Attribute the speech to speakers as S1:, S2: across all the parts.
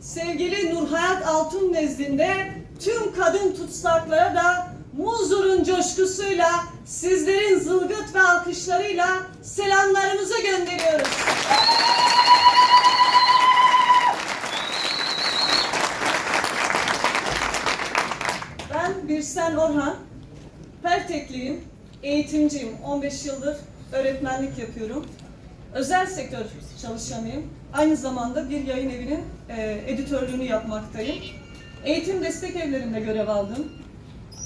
S1: Sevgili Nurhayat Altun nezdinde tüm kadın tutsaklara da Muzur'un coşkusuyla, sizlerin zılgıt ve alkışlarıyla selamlarımızı gönderiyoruz. Ben Birsen Orhan, Pertekliyim, eğitimciyim. 15 yıldır öğretmenlik yapıyorum. Özel sektör çalışanıyım. Aynı zamanda bir yayın evinin e, editörlüğünü yapmaktayım. Eğitim destek evlerinde görev aldım.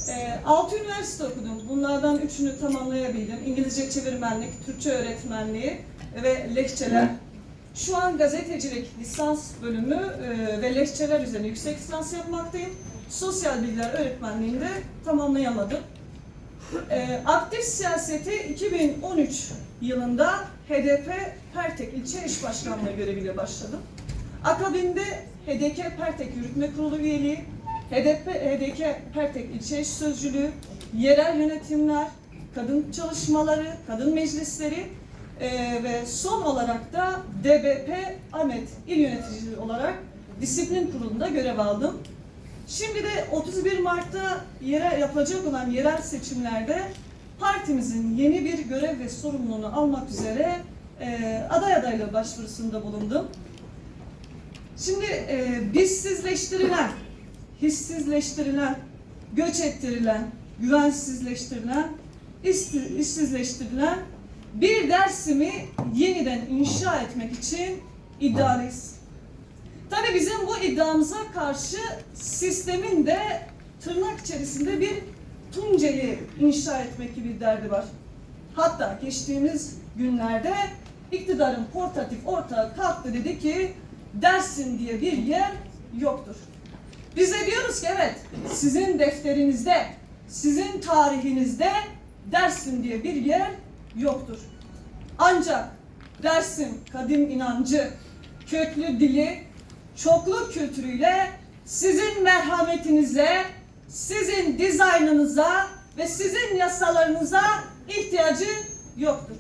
S1: E, 6 üniversite okudum. Bunlardan üçünü tamamlayabildim. İngilizce çevirmenlik, Türkçe öğretmenliği ve lehçeler. Şu an gazetecilik lisans bölümü e, ve lehçeler üzerine yüksek lisans yapmaktayım. Sosyal bilgiler öğretmenliğinde tamamlayamadım. E, aktif siyaseti 2013 yılında HDP Pertek İlçe Eş Başkanlığı göreviyle başladım. Akabinde HDK Pertek Yürütme Kurulu üyeliği, HDP, HDK Pertek İlçe Eş Sözcülüğü, yerel yönetimler, kadın çalışmaları, kadın meclisleri e, ve son olarak da DBP Ahmet İl Yöneticisi olarak disiplin kurulunda görev aldım. Şimdi de 31 Mart'ta yere yapılacak olan yerel seçimlerde partimizin yeni bir görev ve sorumluluğunu almak üzere e, aday adaylığı başvurusunda bulundum. Şimdi e, bizsizleştirilen, hissizleştirilen, göç ettirilen, güvensizleştirilen, işsizleştirilen bir Dersim'i yeniden inşa etmek için iddialıyız. Tabii bizim bu iddiamıza karşı sistemin de tırnak içerisinde bir Tunceli inşa etmek gibi bir derdi var. Hatta geçtiğimiz günlerde iktidarın portatif ortağı kalktı dedi ki Dersim diye bir yer yoktur. Biz de diyoruz ki evet sizin defterinizde, sizin tarihinizde Dersim diye bir yer yoktur. Ancak Dersim kadim inancı, köklü dili, çoklu kültürüyle sizin merhametinize, sizin dizaynınıza ve sizin yasalarınıza ihtiyacı yoktur.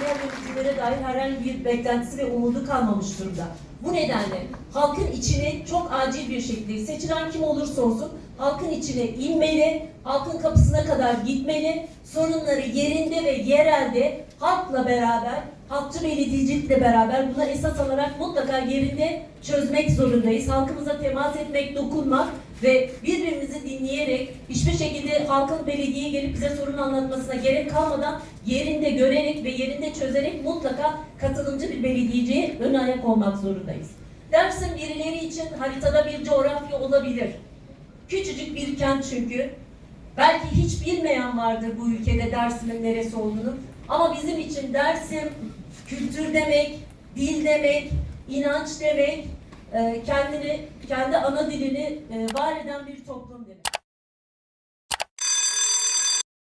S2: Yöneticilere dair herhangi bir beklentisi ve umudu kalmamış durumda. Bu nedenle halkın içine çok acil bir şekilde seçilen kim olursa olsun halkın içine inmeli, halkın kapısına kadar gitmeli, sorunları yerinde ve yerelde halkla beraber, halkçı belediyecilikle beraber buna esas alarak mutlaka yerinde çözmek zorundayız. Halkımıza temas etmek, dokunmak ve birbirimizi dinleyerek hiçbir şekilde halkın belediyeye gelip bize sorun anlatmasına gerek kalmadan yerinde görerek ve yerinde çözerek mutlaka katılımcı bir belediyeciye ön ayak olmak zorundayız. Dersim birileri için haritada bir coğrafya olabilir. Küçücük bir kent çünkü. Belki hiç bilmeyen vardır bu ülkede Dersim'in neresi olduğunu. Ama bizim için Dersim kültür demek, dil demek, inanç demek, e, kendini, kendi ana dilini e, var eden bir toplum demek.